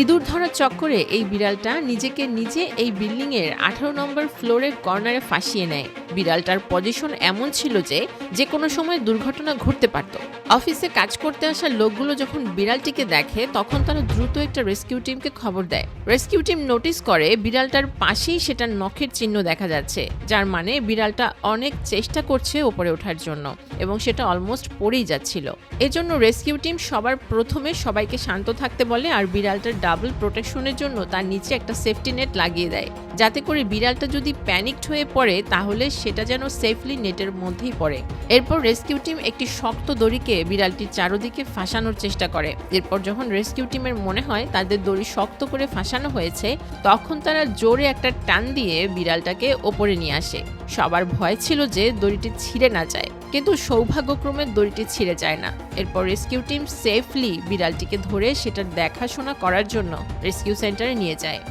ইঁদুর ধরার চক্করে এই বিড়ালটা নিজেকে নিজে এই বিল্ডিং এর আঠারো নম্বর ফ্লোরের কর্নারে ফাঁসিয়ে নেয়। বিড়ালটার পজিশন এমন ছিল যে যে কোনো সময় দুর্ঘটনা ঘটতে পারত। অফিসে কাজ করতে আসা লোকগুলো যখন বিড়ালটিকে দেখে, তখন তারা দ্রুত একটা রেস্কিউ টিমকে খবর দেয়। রেস্কিউ টিম নোটিস করে বিড়ালটার পাশেই সেটার নখের চিহ্ন দেখা যাচ্ছে, যার মানে বিড়ালটা অনেক চেষ্টা করছে ওপরে ওঠার জন্য এবং সেটা অলমোস্ট পড়েই যাচ্ছিল। এজন্য রেস্কিউ টিম সবার প্রথমে সবাইকে শান্ত থাকতে বলে আর বিড়ালটার ডাবল প্রোটেকশনের জন্য তার নিচে একটা সেফটি নেট লাগিয়ে দেয়। যাতে করে বিড়ালটা যদি প্যানিকড হয়ে পড়ে, তাহলে সেটা যেন সেফলি নেটের মধ্যেই পড়ে। এরপর রেস্কিউ টিম একটি শক্ত দড়িকে বিড়ালটির চারদিকে ফাঁসানোর চেষ্টা করে। এরপর যখন রেস্কিউ টিমের মনে হয় তাদের দড়ি শক্ত করে ফাঁসানো হয়েছে, তখন তারা জোরে একটা টান দিয়ে বিড়ালটাকে ওপরে নিয়ে আসে। সবার ভয় ছিল যে দড়িটি ছিঁড়ে না যায়, কিন্তু সৌভাগ্যক্রমে দড়িটি ছিঁড়ে যায় না। এরপর রেস্কিউ টিম সেফলি বিড়ালটিকে ধরে সেটার দেখাশোনা করার জন্য রেস্কিউ সেন্টারে নিয়ে যায়।